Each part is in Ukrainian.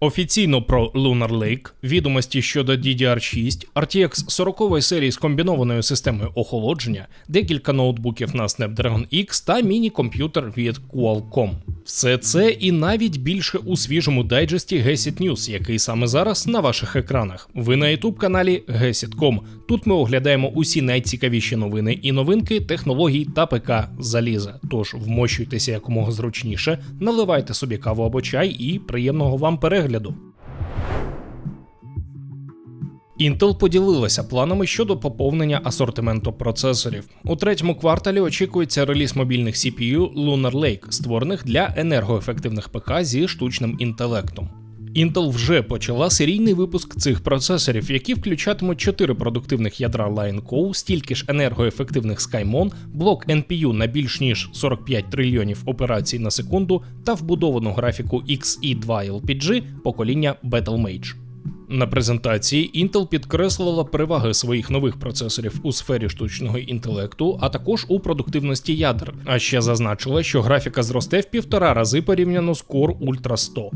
Офіційно про Lunar Lake, відомості щодо DDR6, RTX 40 серії з комбінованою системою охолодження, декілька ноутбуків на Snapdragon X та міні-комп'ютер від Qualcomm. Все це і навіть більше у свіжому дайджесті Gesit News, який саме зараз на ваших екранах. Ви на youtube каналі Gesit.com. Тут ми оглядаємо усі найцікавіші новини і новинки технологій та ПК заліза. Тож вмощуйтеся якомога зручніше, наливайте собі каву або чай і приємного вам перегляду. Intel поділилася планами щодо поповнення асортименту процесорів. У третьому кварталі очікується реліз мобільних CPU Lunar Lake, створених для енергоефективних ПК зі штучним інтелектом. Intel вже почала серійний випуск цих процесорів, які включатимуть 4 продуктивних ядра Lion Core, стільки ж енергоефективних SkyMon, блок NPU на більш ніж 45 трильйонів операцій на секунду та вбудовану графіку XE2 LPG покоління Battlemage. На презентації Intel підкреслила переваги своїх нових процесорів у сфері штучного інтелекту, а також у продуктивності ядер. А ще зазначила, що графіка зросте в півтора рази порівняно з Core Ultra 100.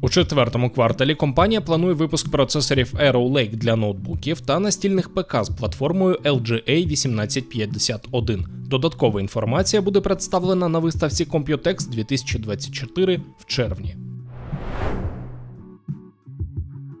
У четвертому кварталі компанія планує випуск процесорів Arrow Lake для ноутбуків та настільних ПК з платформою LGA 1851. Додаткова інформація буде представлена на виставці Computex 2024 в червні.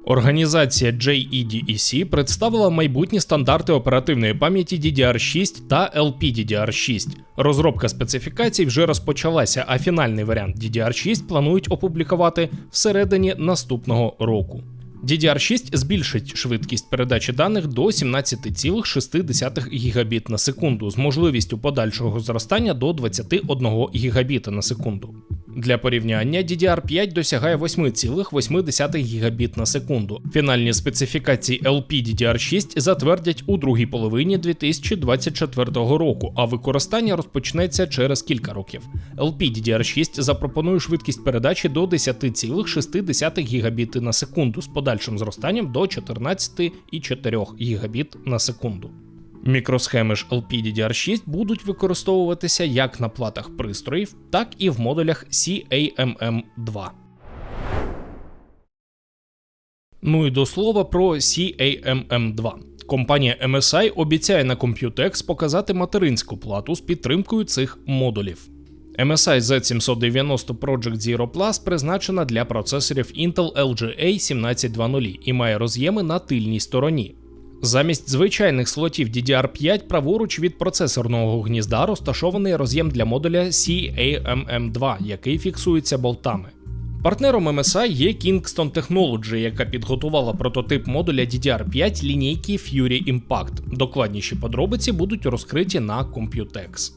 Організація JEDEC представила майбутні стандарти оперативної пам'яті DDR6 та LPDDR6. Розробка специфікацій вже розпочалася, а фінальний варіант DDR6 планують опублікувати всередині наступного року. DDR6 збільшить швидкість передачі даних до 17,6 Гбіт на секунду з можливістю подальшого зростання до 21 Гбіта на секунду. Для порівняння DDR5 досягає 8,8 Гбіт на секунду. Фінальні специфікації LPDDR6 затвердять у другій половині 2024 року, а використання розпочнеться через кілька років. LPDDR6 запропонує швидкість передачі до 10,6 Гбіт на секунду з подальшим зростанням до 14,4 Гбіт на секунду. Мікросхеми ж LPDDR6 будуть використовуватися як на платах пристроїв, так і в модулях CAMM2. Ну і до слова про CAMM2. Компанія MSI обіцяє на Computex показати материнську плату з підтримкою цих модулів. MSI Z790 Project Zero Plus призначена для процесорів Intel LGA 1720 і має роз'єми на тильній стороні. Замість звичайних слотів DDR5 праворуч від процесорного гнізда розташований роз'єм для модуля CAMM2, який фіксується болтами. Партнером MSI є Kingston Technology, яка підготувала прототип модуля DDR5 лінійки Fury Impact. Докладніші подробиці будуть розкриті на Computex.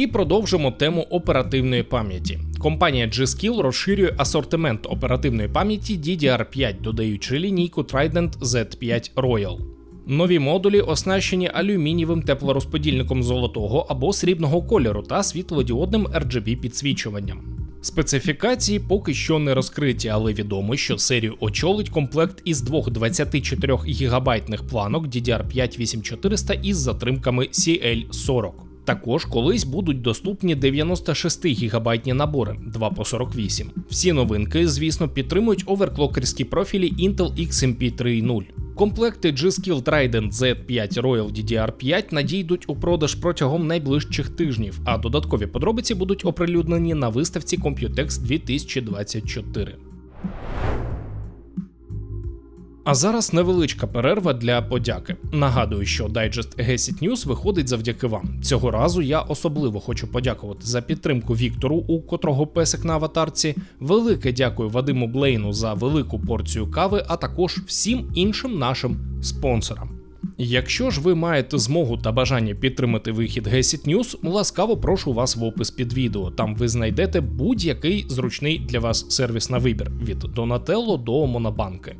І продовжимо тему оперативної пам'яті. Компанія G-Skill розширює асортимент оперативної пам'яті DDR5, додаючи лінійку Trident Z5 Royal. Нові модулі оснащені алюмінієвим теплорозподільником золотого або срібного кольору та світлодіодним RGB підсвічуванням. Специфікації поки що не розкриті, але відомо, що серію очолить комплект із двох 24 гігабайтних планок DDR5 8400 із затримками CL40. Також колись будуть доступні 96 гігабайтні набори 2 по 48. Всі новинки, звісно, підтримують оверклокерські профілі Intel XMP 3.0. Комплекти G-Skill Trident Z5 Royal DDR5 надійдуть у продаж протягом найближчих тижнів, а додаткові подробиці будуть оприлюднені на виставці Computex 2024. А зараз невеличка перерва для подяки. Нагадую, що дайджест Gesit News виходить завдяки вам. Цього разу я особливо хочу подякувати за підтримку Віктору, у котрого песик на аватарці. Велике дякую Вадиму Блейну за велику порцію кави, а також всім іншим нашим спонсорам. Якщо ж ви маєте змогу та бажання підтримати вихід Gesit News, ласкаво прошу вас в опис під відео. Там ви знайдете будь-який зручний для вас сервіс на вибір від Donatello до Монобанки.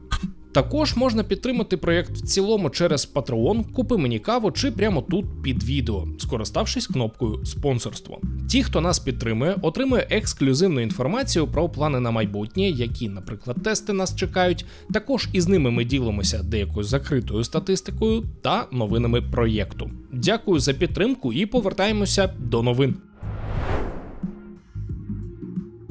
Також можна підтримати проєкт в цілому через Patreon, купи мені каву чи прямо тут під відео, скориставшись кнопкою спонсорство. Ті, хто нас підтримує, отримує ексклюзивну інформацію про плани на майбутнє, які, наприклад, тести нас чекають. Також із ними ми ділимося деякою закритою статистикою та новинами проєкту. Дякую за підтримку і повертаємося до новин.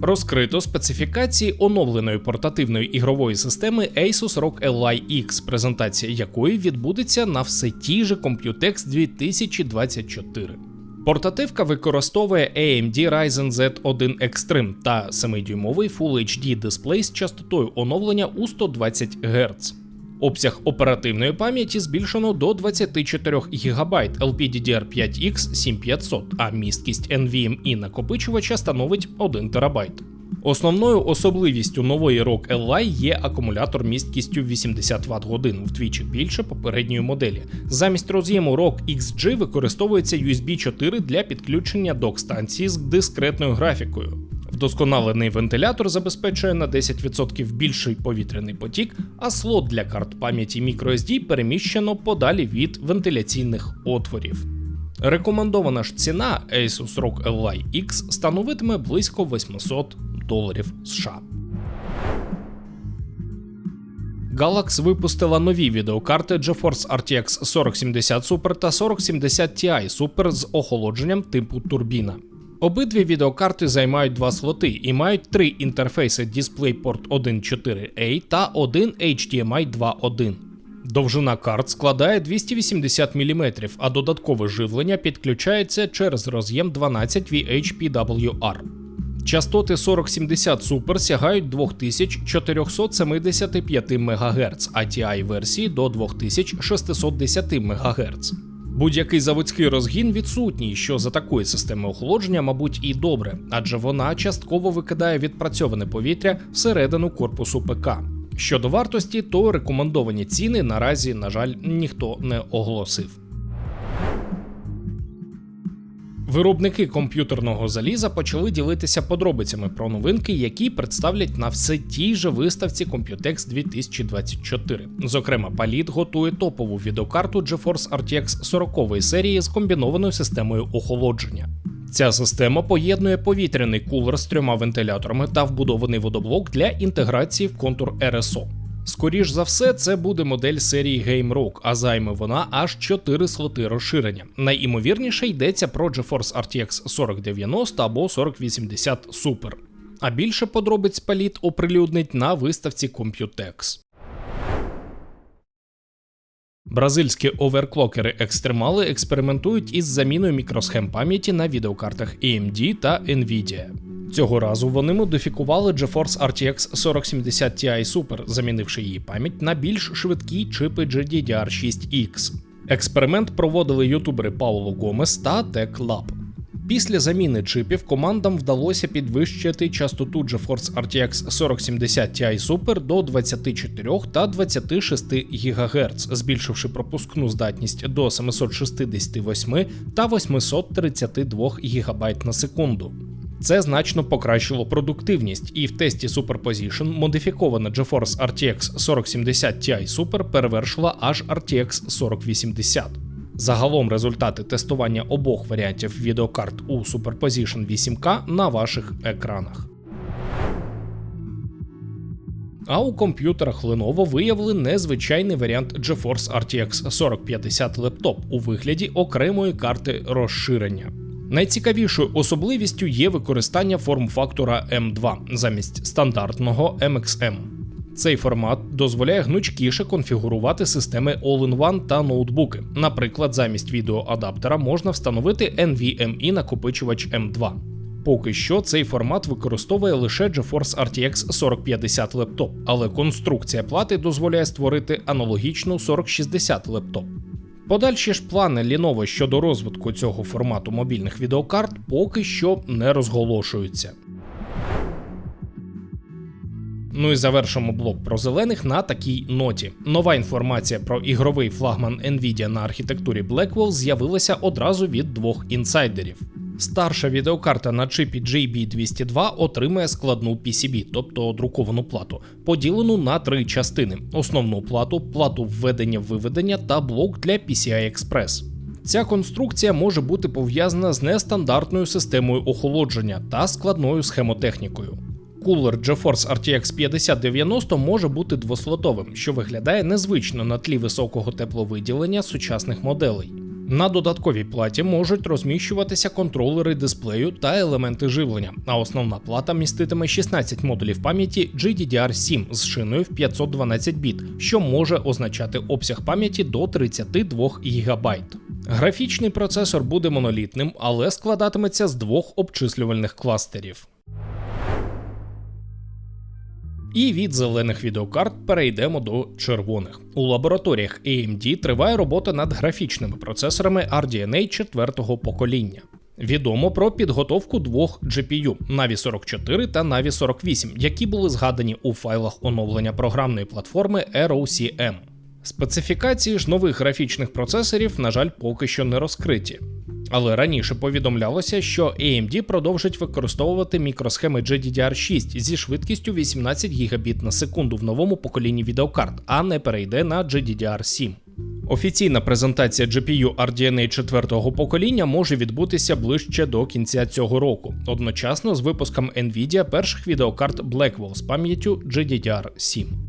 Розкрито специфікації оновленої портативної ігрової системи Asus ROG Li X, презентація якої відбудеться на все ті же Computex 2024. Портативка використовує AMD Ryzen Z1 Extreme та 7-дюймовий Full HD дисплей з частотою оновлення у 120 Гц. Обсяг оперативної пам'яті збільшено до 24 ГБ LPDDR5X 7500, а місткість NVMe накопичувача становить 1 ТБ. Основною особливістю нової ROG Ally є акумулятор місткістю 80 Вт годин вдвічі більше попередньої моделі. Замість роз'єму ROG XG використовується USB 4 для підключення док-станції з дискретною графікою. Вдосконалений вентилятор забезпечує на 10% більший повітряний потік, а слот для карт пам'яті microSD переміщено подалі від вентиляційних отворів. Рекомендована ж ціна Asus ROG Ally X становитиме близько 800 доларів США. Galax випустила нові відеокарти GeForce RTX 4070 Super та 4070 Ti Super з охолодженням типу турбіна. Обидві відеокарти займають два слоти і мають три інтерфейси DisplayPort 1.4a та один HDMI 2.1. Довжина карт складає 280 мм, а додаткове живлення підключається через роз'єм 12 VHPWR. Частоти 4070 Super сягають 2475 МГц, а TI версії до 2610 МГц. Будь-який заводський розгін відсутній, що за такої системи охолодження, мабуть, і добре, адже вона частково викидає відпрацьоване повітря всередину корпусу ПК. Щодо вартості, то рекомендовані ціни наразі, на жаль, ніхто не оголосив. Виробники комп'ютерного заліза почали ділитися подробицями про новинки, які представлять на все тій же виставці Computex 2024. Зокрема, Palit готує топову відеокарту GeForce RTX 40 серії з комбінованою системою охолодження. Ця система поєднує повітряний кулер з трьома вентиляторами та вбудований водоблок для інтеграції в контур RSO. Скоріш за все, це буде модель серії Game Rock, а займе вона аж 4 слоти розширення. Найімовірніше йдеться про GeForce RTX 4090 або 4080 Super. А більше подробиць паліт оприлюднить на виставці Computex. Бразильські оверклокери екстремали експериментують із заміною мікросхем пам'яті на відеокартах AMD та Nvidia. Цього разу вони модифікували GeForce RTX 4070 Ti Super, замінивши її пам'ять на більш швидкі чипи GDDR6X. Експеримент проводили ютубери Пауло Гомес та TechLab. Після заміни чипів командам вдалося підвищити частоту GeForce RTX 4070 Ti Super до 24 та 26 ГГц, збільшивши пропускну здатність до 768 та 832 ГБ на секунду. Це значно покращило продуктивність, і в тесті Superposition модифікована GeForce RTX 4070 Ti Super перевершила аж RTX 4080. Загалом результати тестування обох варіантів відеокарт у Superposition 8K на ваших екранах. А у комп'ютерах Lenovo виявили незвичайний варіант GeForce RTX 4050 Laptop у вигляді окремої карти розширення. Найцікавішою особливістю є використання форм-фактора M2 замість стандартного MXM. Цей формат дозволяє гнучкіше конфігурувати системи All-in-One та ноутбуки. Наприклад, замість відеоадаптера можна встановити NVMe накопичувач M2. Поки що цей формат використовує лише GeForce RTX 4050 лептоп, але конструкція плати дозволяє створити аналогічну 4060 лептоп. Подальші ж плани Lenovo щодо розвитку цього формату мобільних відеокарт поки що не розголошуються. Ну і завершимо блок про зелених на такій ноті. Нова інформація про ігровий флагман Nvidia на архітектурі Blackwell з'явилася одразу від двох інсайдерів. Старша відеокарта на чипі JB202 отримає складну PCB, тобто друковану плату, поділену на три частини: основну плату, плату введення-виведення та блок для PCI Express. Ця конструкція може бути пов'язана з нестандартною системою охолодження та складною схемотехнікою. Кулер GeForce RTX 5090 може бути двослотовим, що виглядає незвично на тлі високого тепловиділення сучасних моделей. На додатковій платі можуть розміщуватися контролери дисплею та елементи живлення, а основна плата міститиме 16 модулів пам'яті GDDR7 з шиною в 512 біт, що може означати обсяг пам'яті до 32 ГБ. Графічний процесор буде монолітним, але складатиметься з двох обчислювальних кластерів. І від зелених відеокарт перейдемо до червоних. У лабораторіях AMD триває робота над графічними процесорами RDNA 4 покоління. Відомо про підготовку двох GPU Navi 44 та Navi 48, які були згадані у файлах оновлення програмної платформи ROCm. Специфікації ж нових графічних процесорів, на жаль, поки що не розкриті. Але раніше повідомлялося, що AMD продовжить використовувати мікросхеми GDDR6 зі швидкістю 18 Гбіт на секунду в новому поколінні відеокарт, а не перейде на GDDR7. Офіційна презентація GPU RDNA 4 покоління може відбутися ближче до кінця цього року, одночасно з випуском Nvidia перших відеокарт Blackwell з пам'яттю GDDR7.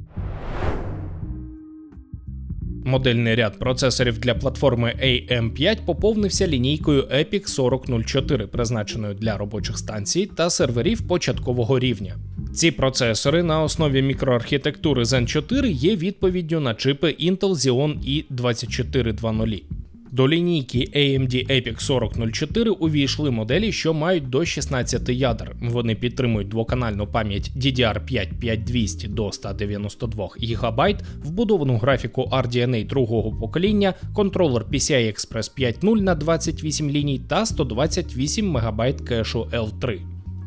Модельний ряд процесорів для платформи AM5 поповнився лінійкою EPIC 4004, призначеною для робочих станцій та серверів початкового рівня. Ці процесори на основі мікроархітектури Zen 4 є відповіддю на чипи Intel Xeon i2420. До лінійки AMD EPIC 4004 увійшли моделі, що мають до 16 ядер. Вони підтримують двоканальну пам'ять DDR5 5200 до 192 ГБ, вбудовану графіку RDNA другого покоління, контролер PCI Express 5.0 на 28 ліній та 128 МБ кешу L3.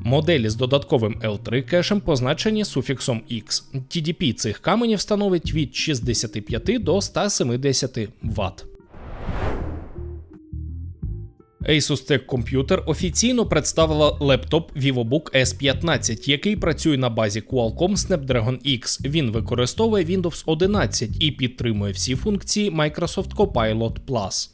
Моделі з додатковим L3 кешем позначені суфіксом X. TDP цих каменів становить від 65 до 170 Вт. Asus Tech Computer офіційно представила лептоп VivoBook S15, який працює на базі Qualcomm Snapdragon X. Він використовує Windows 11 і підтримує всі функції Microsoft Copilot Plus.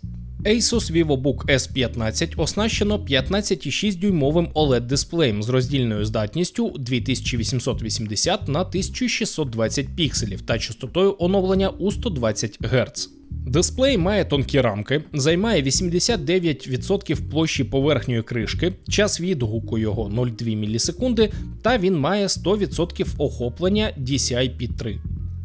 Asus VivoBook S15 оснащено 15,6 дюймовим oled дисплеєм з роздільною здатністю 2880 на 1620 пікселів та частотою оновлення у 120 Гц. Дисплей має тонкі рамки, займає 89% площі поверхньої кришки, час відгуку його 0,2 мілісекунди, та він має 100% охоплення DCI-P3.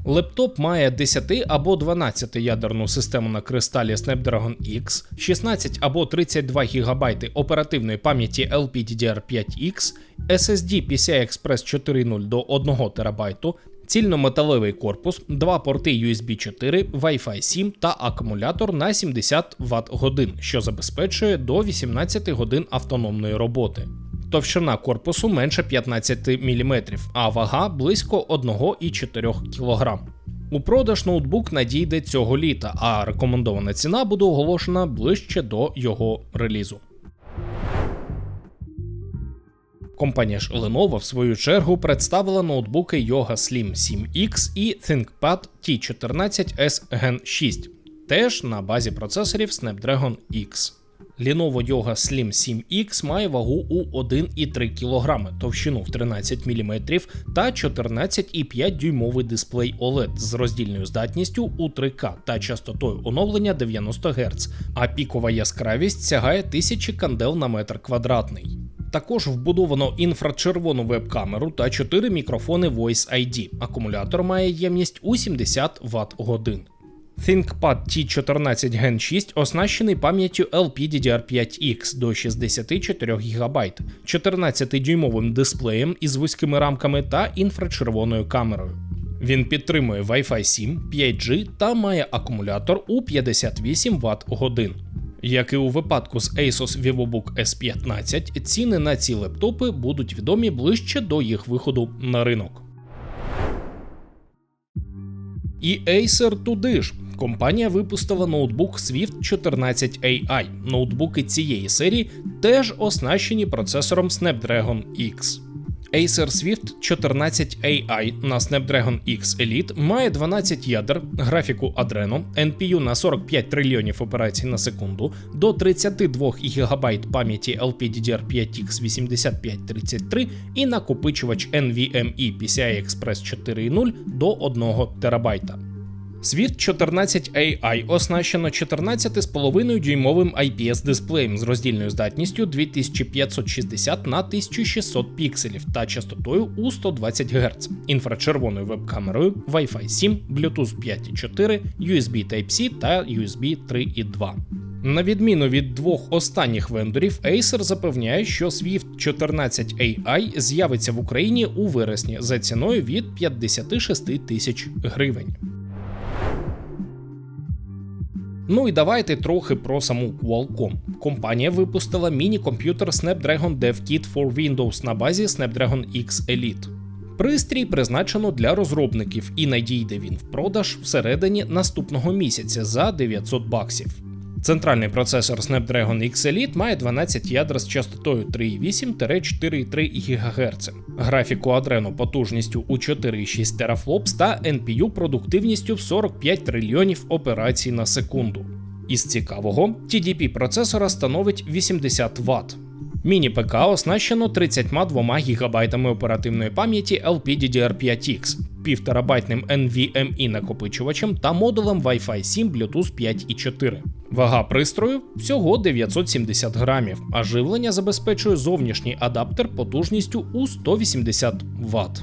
Лептоп має 10 або 12 ядерну систему на кристалі Snapdragon X, 16 або 32 ГБ оперативної пам'яті LPDDR5X, SSD PCI Express 4.0 до 1 ТБ, цільнометалевий корпус, два порти USB 4, Wi-Fi 7 та акумулятор на 70 Вт годин, що забезпечує до 18 годин автономної роботи. Товщина корпусу менше 15 мм, а вага близько 1,4 кг. У продаж ноутбук надійде цього літа, а рекомендована ціна буде оголошена ближче до його релізу. Компанія ж Lenovo в свою чергу представила ноутбуки Yoga Slim 7X і ThinkPad T14S Gen 6, теж на базі процесорів Snapdragon X. Lenovo Yoga Slim 7X має вагу у 1,3 кг, товщину в 13 мм та 14,5 дюймовий дисплей OLED з роздільною здатністю у 3К та частотою оновлення 90 Гц, а пікова яскравість сягає 1000 кандел на метр квадратний. Також вбудовано інфрачервону веб-камеру та 4 мікрофони Voice ID. Акумулятор має ємність у 70 Вт годин. ThinkPad T14 Gen 6 оснащений пам'яттю LPDDR5X до 64 ГБ, 14-дюймовим дисплеєм із вузькими рамками та інфрачервоною камерою. Він підтримує Wi-Fi 7, 5G та має акумулятор у 58 Вт годин. Як і у випадку з Asus VivoBook S15, ціни на ці лептопи будуть відомі ближче до їх виходу на ринок. І Acer туди ж. Компанія випустила ноутбук Swift 14 AI. Ноутбуки цієї серії теж оснащені процесором Snapdragon X. Acer Swift 14 AI на Snapdragon X Elite має 12 ядер, графіку Adreno, NPU на 45 трильйонів операцій на секунду, до 32 ГБ пам'яті LPDDR5X 8533 і накопичувач NVMe PCI Express 4.0 до 1 ТБ. Swift 14 AI оснащено 14,5 дюймовим IPS дисплеєм з роздільною здатністю 2560 на 1600 пікселів та частотою у 120 Гц, інфрачервоною веб-камерою, Wi-Fi 7, Bluetooth 5.4, USB Type-C та USB 3.2. На відміну від двох останніх вендорів, Acer запевняє, що Swift 14 AI з'явиться в Україні у вересні за ціною від 56 тисяч гривень. Ну і давайте трохи про саму Qualcomm. Компанія випустила міні-комп'ютер Snapdragon DevKit for Windows на базі Snapdragon X Elite. Пристрій призначено для розробників і надійде він в продаж всередині наступного місяця за 900 баксів. Центральний процесор Snapdragon X Elite має 12 ядер з частотою 3,8-4,3 ГГц, графіку Adreno потужністю у 4,6 терафлопс та NPU продуктивністю в 45 трильйонів операцій на секунду. Із цікавого, TDP процесора становить 80 Вт. Міні-ПК оснащено 32 ГБ оперативної пам'яті LPDDR5X, 1,5 терабайтним NVMe накопичувачем та модулем Wi-Fi 7 Bluetooth 5.4. Вага пристрою всього 970 грамів, а живлення забезпечує зовнішній адаптер потужністю у 180 Вт.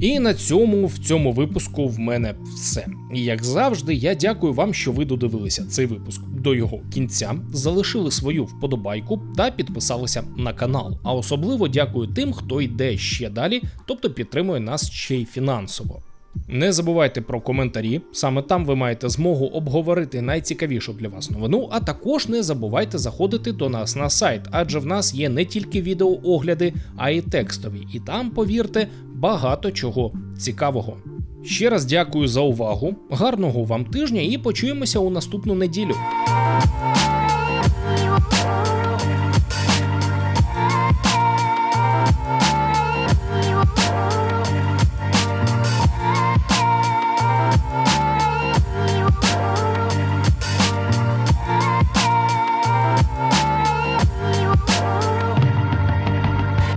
І на цьому в цьому випуску в мене все. І як завжди, я дякую вам, що ви додивилися цей випуск до його кінця, залишили свою вподобайку та підписалися на канал. А особливо дякую тим, хто йде ще далі, тобто підтримує нас ще й фінансово. Не забувайте про коментарі, саме там ви маєте змогу обговорити найцікавішу для вас новину, а також не забувайте заходити до нас на сайт, адже в нас є не тільки відеоогляди, а й текстові. І там, повірте, багато чого цікавого. Ще раз дякую за увагу, гарного вам тижня і почуємося у наступну неділю.